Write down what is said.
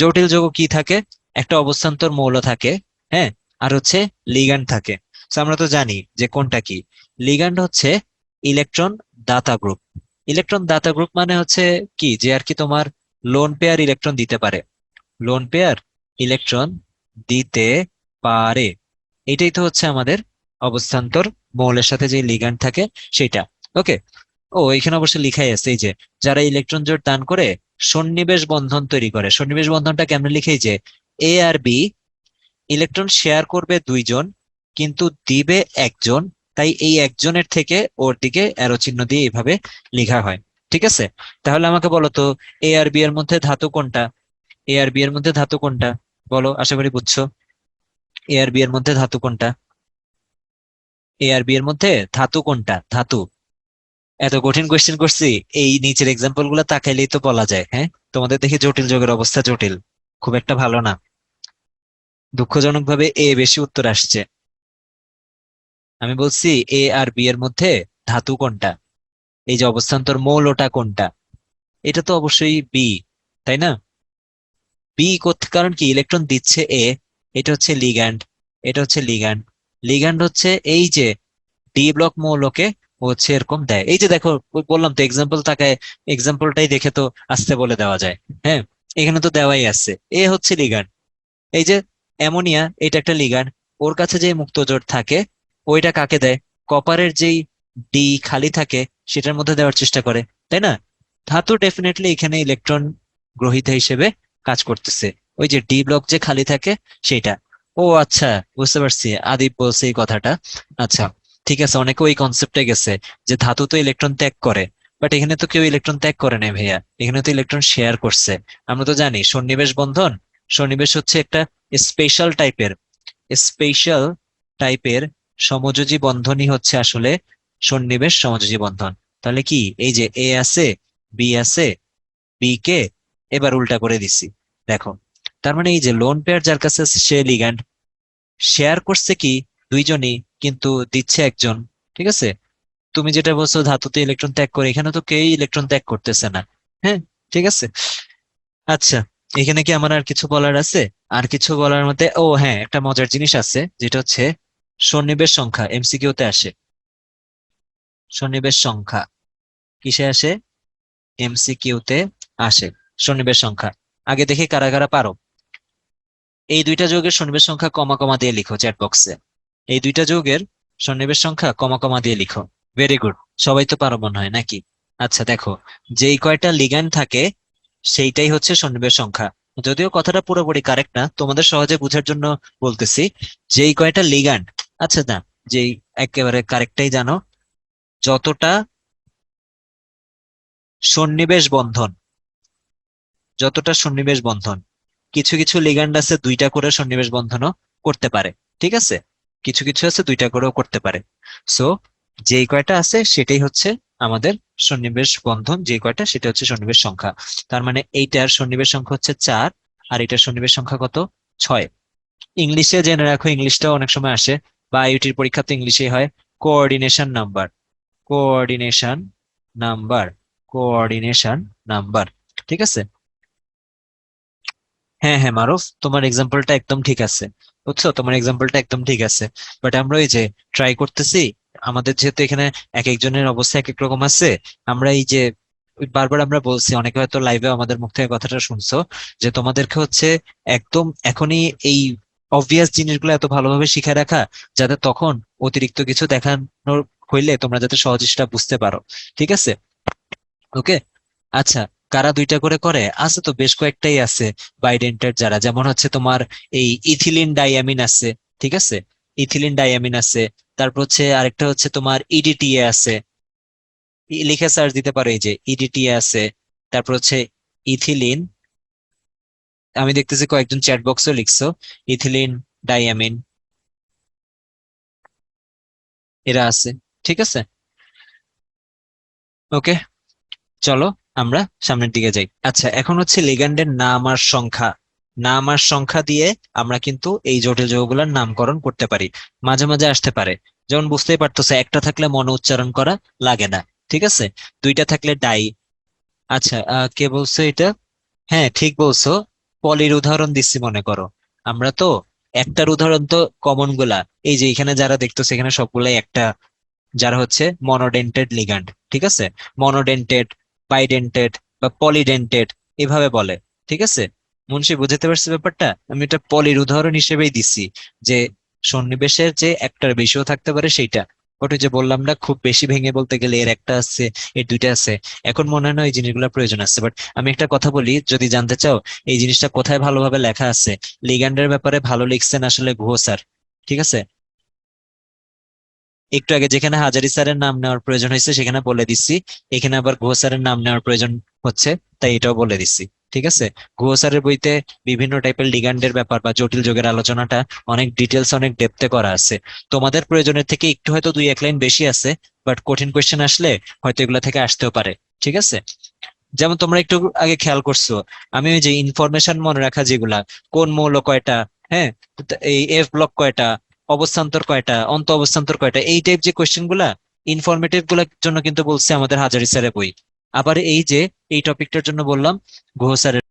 জটিল যৌগ কি থাকে? একটা অবস্থান্তর মৌল থাকে হ্যাঁ? আর হচ্ছে লিগ্যান্ড থাকে। আমরা তো জানি যে কোনটা কি? লিগ্যান্ড হচ্ছে ইলেকট্রন দাতা গ্রুপ ইলেকট্রন দাতা গ্রুপ মানে হচ্ছে কি? যে আর কি তোমার লোন পেয়ার ইলেকট্রন দিতে পারে। লোন পেয়ার ইলেকট্রন দিতে পারে। এটাই তো হচ্ছে আমাদের অবস্থান্তর মৌলের সাথে যে লিগ্যান্ড থাকে সেটা ওকে ও এখানে অবশ্য লিখাই আছে, এই যে, যারা ইলেকট্রন জোট দান করে সন্নিবেশ বন্ধন তৈরি করে, সন্নিবেশ বন্ধনটা কেমন লিখেই যে এ আর বি ইলেকট্রন শেয়ার করবে দুইজন, কিন্তু দিবে একজন, তাই এই একজনের থেকে ওর দিকে অ্যারো চিহ্ন দিয়ে এইভাবে লেখা হয়, ঠিক আছে? তাহলে আমাকে বলো তো এ আর বি এর মধ্যে ধাতু কোনটা? এ আর বি এর মধ্যে ধাতু কোনটা? বলো, আশা করি বুঝছ। এ আর বি এর মধ্যে ধাতু কোনটা? এ আর বি এর মধ্যে ধাতু কোনটা? ধাতু। এত কঠিন কোয়েশ্চেন করছি, এই নিচের এক্সাম্পলগুলো তাকাইলেই তো বলা যায় হ্যাঁ? তোমাদের দেখি জটিল যোগের অবস্থা জটিল, খুব একটা ভালো না। দুঃখজনক ভাবে এ বেশি উত্তর আসছে। আমি বলছি এ আর বি এর মধ্যে ধাতু কোনটা? এই যে অবস্থান্তর মৌলটা কোনটা? এটা তো অবশ্যই বি তাই না? বি করতে কারণ কি? ইলেকট্রন দিচ্ছে এ এটা হচ্ছে লিগ্যান্ড এটা হচ্ছে লিগ্যান্ড লিগ্যান্ড হচ্ছে এই যে ডি ব্লক মৌলকে হচ্ছে এরকম দেয়। এই যে দেখো, বললাম তো এক্সাম্পল তাকায় এক্সাম্পলটাই দেখে তো আসতে বলে দেওয়া যায়। হ্যাঁ এখানে তো দেওয়াই আছে। এ হচ্ছে লিগান এই যে অ্যামোনিয়া এটা একটা লিগান ওর কাছে যে মুক্তজোট থাকে, ওইটা কাকে দেয়? কপারের যেই ডি খালি থাকে, সেটার মধ্যে দেওয়ার চেষ্টা করে, তাই না? ধাতু ডেফিনেটলি এখানে ইলেকট্রন গ্রহিতা হিসেবে কাজ করতেছে। ওই যে ডি ব্লক যে খালি থাকে সেটা ও আচ্ছা বুঝতে পারছি। আদিব বলছে এই কথাটা। আচ্ছা ঠিক আছে অনেকে ওই কনসেপ্টে গেছে যে ধাতু তো ইলেকট্রন ত্যাগ করে বাট এখানে তো কেউ ইলেকট্রন ত্যাগ করে না ভাইয়া। এখানে তো ইলেকট্রন শেয়ার করছে। আমরা তো জানি, সন্নিবেশ বন্ধন, সন্নিবেশ হচ্ছে একটা স্পেশাল টাইপের স্পেশাল টাইপের সমযোজী বন্ধনই হচ্ছে আসলে সন্নিবেশ সমযোজী বন্ধন। তাহলে কি, এই যে এ আছে বি আছে বি কে এবার উল্টা করে দিছি। দেখো, তার মানে এই যে লোন পেয়ার যার কাছে সে লিগ্যান্ড শেয়ার করছে কি, দুইজনই কিন্তু দিচ্ছে একজন, ঠিক আছে? তুমি যেটা বলছো ধাতুতে ইলেকট্রন ত্যাগ করে, এখানে তো কেউ ইলেকট্রন ত্যাগ করতেছে না হ্যাঁ? ঠিক আছে? আচ্ছা এখানে কি আমার আর কিছু বলার আছে? আর কিছু বলার মধ্যে, ও হ্যাঁ একটা মজার জিনিস আছে, যেটা হচ্ছে সন্নিবেশ সংখ্যা এমসিকিউ তে আসে। সন্নিবেশ সংখ্যা, কিসে আসে? এমসিকিউ তে আসে, সন্নিবেশ সংখ্যা। আগে দেখি কারা কারা পারো। এই দুইটা যৌগের সন্নিবেশ সংখ্যা কমা কমা দিয়ে লিখো চ্যাট বক্সে এই দুইটা যৌগের সন্নিবেশ সংখ্যা কমা কমা দিয়ে লিখো। ভেরি গুড সবাই তো পারো মনে হয়, নাকি? আচ্ছা দেখো। যেই কয়টা লিগ্যান্ড থাকে, সেইটাই হচ্ছে সন্নিবেশ সংখ্যা। যদিও কথাটা পুরোপুরি কারেক্ট না, তোমাদের সহজে বোঝার জন্য বলতেছি, যেই কয়টা লিগ্যান্ড আচ্ছা না যেই একেবারে কারেক্টটাই জানো, যতটা সন্নিবেশ বন্ধন, যতটা সন্নিবেশ বন্ধন, কিছু কিছু লিগ্যান্ড আছে দুইটা করে সন্নিবেশ বন্ধনও করতে পারে, ঠিক আছে? কিছু কিছু আছে, দুইটা করেও করতে পারে। সো যেই কয়টা আছে, সেটাই হচ্ছে আমাদের সন্নিবেশ বন্ধন। যে কয়টা, সেটা হচ্ছে সন্নিবেশ সংখ্যা। তার মানে এইটার সন্নিবেশ সংখ্যা হচ্ছে চার, আর এটার সন্নিবেশ সংখ্যা কত? ছয়। ইংলিশে জেনে রাখো, ইংলিশটাও অনেক সময় আসে। বা আইওটির পরীক্ষা তো ইংলিশেই হয়। Coordination number coordination number coordination number ঠিক আছে? হ্যাঁ হ্যাঁ মারুফ, তোমার এক্সাম্পলটা একদম ঠিক আছে। বুঝছ? তোমার এক্সাম্পলটা একদম ঠিক আছে। বাট আমরা ওই যে ট্রাই করতেছি, আমাদের যেহেতু এখানে এক একজনের অবস্থা এক এক রকম আছে, আমরা এই যে বারবার আমরা বলছি, অনেকে হয়তো লাইভে আমাদের মুখ থেকে কথাটা শুনছো, যে তোমাদেরকে হচ্ছে একদম এখনই এই অবভিয়াস জিনিসগুলো এত ভালোভাবে শিখে রাখা, যাতে তখন অতিরিক্ত কিছু দেখানোর হইলে তোমরা যাতে সহজে সেটা বুঝতে পারো। ঠিক আছে? ওকে আচ্ছা। কারা দুইটা করে করে? আছে তো বেশ কয়েকটাই আছে বাইডেন্টার যারা। যেমন হচ্ছে তোমার এই ইথিলিন ডাইয়ামিন আছে, ঠিক আছে? ইথিলিন ডাইয়ামিন আছে। তারপর হচ্ছে আরেকটা হচ্ছে তোমার ইডিটিএ আছে। ই- লিখে সার্চ দিতে পারো এই যে ইডিটিএ আছে। তারপর হচ্ছে ইথিলিন, আমি দেখতেছি কয়েকজন চ্যাট বক্সও লিখছো। ইথিলিন ডাইয়ামিন এরা আছে, ঠিক আছে? ওকে, চলো। আমরা সামনের দিকে যাই। আচ্ছা এখন হচ্ছে লিগ্যান্ডের নাম আর সংখ্যা। নাম আর সংখ্যা দিয়ে আমরা কিন্তু এই জটিল যৌগগুলোর নামকরণ করতে পারি। মাঝে মাঝে আসতে পারে। যেমন বুঝতেই পারতেছে, একটা থাকলে মনে উচ্চারণ করা লাগে না। ঠিক আছে? দুইটা থাকলে ডাই আচ্ছা কে বলছো এটা? হ্যাঁ ঠিক বলছো। পলির উদাহরণ দিচ্ছি মনে করো। আমরা তো একটার উদাহরণ তো কমনগুলা। এই যে এখানে যারা দেখতেছে, এখানে সবগুলাই একটা। যারা হচ্ছে মনোডেন্টেড লিগ্যান্ড ঠিক আছে? মনোডেন্টেড বাইডেন্টেড বা পলিডেন্টেড এভাবে বলে, ঠিক আছে? মুন্সি, বুঝতে পারছি ব্যাপারটা? আমি এটা পলির উদাহরণ হিসেবেই দিছি যে সন্নিবেশের যে একটার বেশিও থাকতে পারে সেইটা। ওটা যে বললাম না, খুব বেশি ভেঙে বলতে গেলে এর একটা আছে, এর দুইটা আছে। এখন মনে হয় না এই জিনিসগুলো প্রয়োজন আছে বাট আমি একটা কথা বলি, যদি জানতে চাও, এই জিনিসটা কোথায় ভালোভাবে লেখা আছে? লিগ্যান্ডের ব্যাপারে ভালো লিখছেন আসলে গুহ স্যার, ঠিক আছে? একটু আগে যেখানে হাজারি স্যারের নাম নেওয়ার প্রয়োজন হয়েছে, সেখানে বলে দিচ্ছি। এখানে আবার গুহ স্যারের নাম নেওয়ার প্রয়োজন হচ্ছে, তাই এটাও বলে দিচ্ছি। ঠিক আছে? গুহ স্যারের বইতে বিভিন্ন টাইপের লিগ্যান্ডের ব্যাপার বা জটিল যোগের আলোচনাটা অনেক ডিটেলস অনেক ডেপথে করা আছে। তোমাদের প্রয়োজনের থেকে একটু হয়তো দুই এক লাইন বেশি আছে, বাট কঠিন কোয়েশ্চেন আসলে হয়তো এগুলা থেকে আসতেও পারে। ঠিক আছে? যেমন তোমরা একটু আগে খেয়াল করছ, আমি ওই যে ইনফরমেশন মনে রাখা যেগুলা, কোন মৌল কয়টা হ্যাঁ? এই এফ ব্লক কয়টা অবস্থান্তর কয়টা, অন্ত অবস্থান্তর কয়টা, এই টাইপ যে কোয়েশ্চেনগুলা ইনফরমেটিভগুলার জন্য কিন্তু বলছে আমাদের হাজারি স্যারের বই। আবার এই যে, এই টপিকটার জন্য বললাম, গুহ স্যারের